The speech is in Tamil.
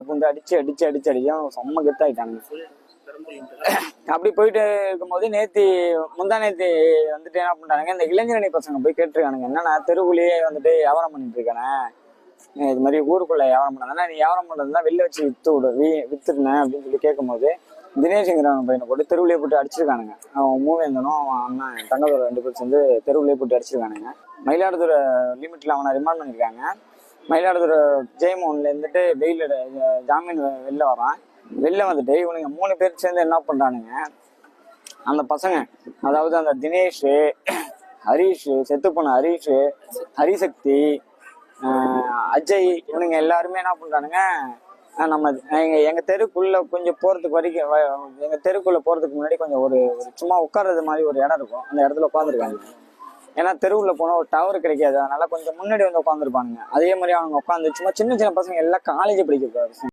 வந்து அடிச்சு அடிச்சு அடிச்சு அடிச்சும் செம்ம கெத்தாயிட்டாங்க அப்படி போயிட்டு இருக்கும்போது நேத்தி முந்தா நேத்தி வந்துட்டு என்ன பண்றாங்க இந்த இளைஞரணி பசங்க போய் கேட்டிருக்கானுங்க என்னன்னா தெருவுலயே வந்துட்டு வியாபாரம் பண்ணிட்டு இருக்கானே? இது மாதிரி ஊருக்குள்ள வியாபாரம் பண்ணாதானே நீ வியாபாரம் பண்ணதுன்னா வெளில வச்சு வித்து விடு வீ வித்துருனேன் அப்படின்னு சொல்லி கேட்கும்போது தினேஷ்ங்கிறவன் பையனை போட்டு தெருவுலயே போட்டு அடிச்சிருக்கானுங்க. அவன் மூவேந்தனும் அவன் அண்ணன் தங்கதோட ரெண்டு பேரும் சேர்ந்து தெருவுலயே போட்டு அடிச்சிருக்கானுங்க. மயிலாடுதுறை லிமிட்ல அவனை ரிமாண்ட் பண்ணியிருக்காங்க மயிலாடுதுறை ஜெயமோகன்ல இருந்துட்டு பெயில் ஜாமீன் வெளில வரான். வெளில வந்துட்டு இவனுங்க மூணு பேர் சேர்ந்து என்ன பண்றானுங்க அந்த பசங்க அதாவது அந்த தினேஷ் ஹரீஷ் செத்து போன ஹரீஷ் ஹரிசக்தி அஜய் இவனுங்க எல்லாருமே என்ன பண்றானுங்க நம்ம எங்க எங்க தெருக்குள்ள கொஞ்சம் போறதுக்கு வரைக்கும் எங்க தெருக்குள்ள போறதுக்கு முன்னாடி கொஞ்சம் ஒரு சும்மா உட்கார்றது மாதிரி ஒரு இடம் இருக்கும். அந்த இடத்துல உட்காந்துருக்காங்க ஏன்னா தெருவுல போனா ஒரு டவர் கிடைக்காது. அதனால கொஞ்சம் முன்னாடி வந்து உட்காந்துருப்பானுங்க அதே மாதிரி அவங்க உட்காந்து சும்மா சின்ன சின்ன பசங்க எல்லாம் காலேஜ் படிக்கிற பசங்க